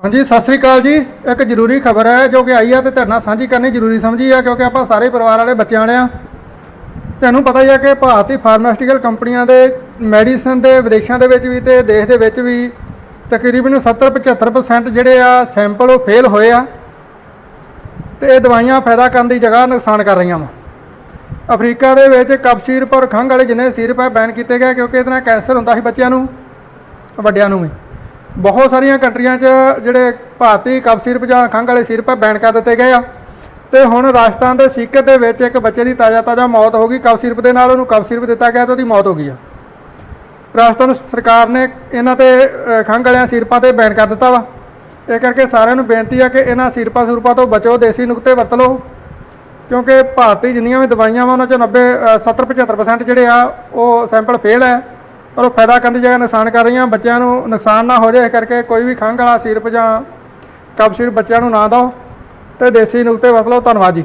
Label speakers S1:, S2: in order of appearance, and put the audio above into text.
S1: ਹਾਂਜੀ, ਸਤਿ ਸ੍ਰੀ ਅਕਾਲ ਜੀ। ਇੱਕ ਜ਼ਰੂਰੀ ਖਬਰ ਹੈ, ਜੋ ਕਿ ਆਈ ਆ ਤੇ ਤੁਹਾਡੇ ਨਾਲ ਸਾਂਝੀ ਕਰਨੀ ਜ਼ਰੂਰੀ ਸਮਝੀ ਆ, ਕਿਉਂਕਿ ਆਪਾਂ ਸਾਰੇ ਪਰਿਵਾਰ ਵਾਲੇ ਬੱਚਿਆਂ ਵਾਲੇ ਆ। ਤੁਹਾਨੂੰ ਪਤਾ ਹੀ ਆ ਕਿ ਭਾਰਤੀ ਫਾਰਮਾਸਿਊਟੀਕਲ ਕੰਪਨੀਆਂ ਦੇ ਮੈਡੀਸਨ ਦੇ ਵਿਦੇਸ਼ਾਂ ਦੇ ਵਿੱਚ ਵੀ ਤੇ ਦੇਸ਼ ਦੇ ਵਿੱਚ ਵੀ ਤਕਰੀਬਨ 70 75% ਜਿਹੜੇ ਆ ਸੈਂਪਲ ਉਹ ਫੇਲ ਹੋਏ ਆ ਤੇ ਇਹ ਦਵਾਈਆਂ ਫਾਇਦਾ ਕਰਨ ਦੀ ਜਗ੍ਹਾ ਨੁਕਸਾਨ ਕਰ ਰਹੀਆਂ ਵਾ। ਅਫਰੀਕਾ ਦੇ ਵਿੱਚ ਕਫ ਸੀਰਪ ਔਰ ਖੰਘ ਵਾਲੇ ਜਿੰਨੇ ਸੀਰਪ ਆ ਬੈਨ ਕੀਤੇ ਗਏ, ਕਿਉਂਕਿ ਇਹਦੇ ਨਾਲ ਕੈਂਸਰ ਹੁੰਦਾ ਸੀ ਬੱਚਿਆਂ ਨੂੰ, ਵੱਡਿਆਂ ਨੂੰ ਵੀ। ਬਹੁਤ ਸਾਰੀਆਂ ਕੰਟਰੀਆਂ 'ਚ ਜਿਹੜੇ ਭਾਰਤੀ ਕਫ ਸਿਰਪ ਜਾਂ ਖੰਘ ਵਾਲੇ ਸਿਰਪ ਬੈਨ ਕਰ ਦਿੱਤੇ ਗਏ ਆ। ਤੇ ਹੁਣ ਰਾਜਸਥਾਨ ਦੇ ਸਿੱਕਰ ਦੇ ਵਿੱਚ ਇੱਕ ਬੱਚੇ ਦੀ ਤਾਜ਼ਾ ਤਾਜ਼ਾ ਮੌਤ ਹੋ ਗਈ। ਕਫ ਸਿਰਪ ਦੇ ਨਾਲ ਉਹਨੂੰ ਕਫ ਸਿਰਪ ਦਿੱਤਾ ਗਿਆ ਤੇ ਉਹਦੀ ਮੌਤ ਹੋ ਗਈ ਆ। ਰਾਜਸਥਾਨ ਸਰਕਾਰ ਨੇ ਇਹਨਾਂ ਤੇ ਖੰਘ ਵਾਲਿਆਂ ਸਿਰਪਾਂ ਤੇ ਬੈਨ ਕਰ ਦਿੱਤਾ ਵਾ। ਇਹ ਕਰਕੇ ਸਾਰਿਆਂ ਨੂੰ ਬੇਨਤੀ ਆ ਕਿ ਇਹਨਾਂ ਸਿਰਪਾਂ ਸੁਰਪਾਂ ਤੋਂ ਬਚੋ ਦੇਸੀ ਨੁਕਤੇ ਵਰਤ ਲਓ। ਕਿਉਂਕਿ ਭਾਰਤੀ ਜਿੰਨੀਆਂ ਵੀ ਦਵਾਈਆਂ ਵਾ ਉਹਨਾਂ ਚੋਂ 90 ਅ, 70 75% ਜਿਹੜੇ ਆ ਉਹ ਸੈਂਪਲ ਫੇਲ ਹੈ। ਪਰ ਉਹ ਫਾਇਦਾ ਕਰਨ ਦੀ ਜਗ੍ਹਾ ਨੁਕਸਾਨ ਕਰ ਰਹੀਆਂ, ਬੱਚਿਆਂ ਨੂੰ ਨੁਕਸਾਨ ਨਾ ਹੋ ਜਾਏ ਇਸ ਕਰਕੇ ਕੋਈ ਵੀ ਖੰਘ ਵਾਲਾ ਸਿਰਪ ਜਾਂ ਕਫ ਸਿਰਪ ਬੱਚਿਆਂ ਨੂੰ ਨਾ ਦਿਓ। ਤੇ ਦੇਸੀ ਨੁਕਤੇ ਵਰਤ ਲਓ। ਧੰਨਵਾਦ ਜੀ।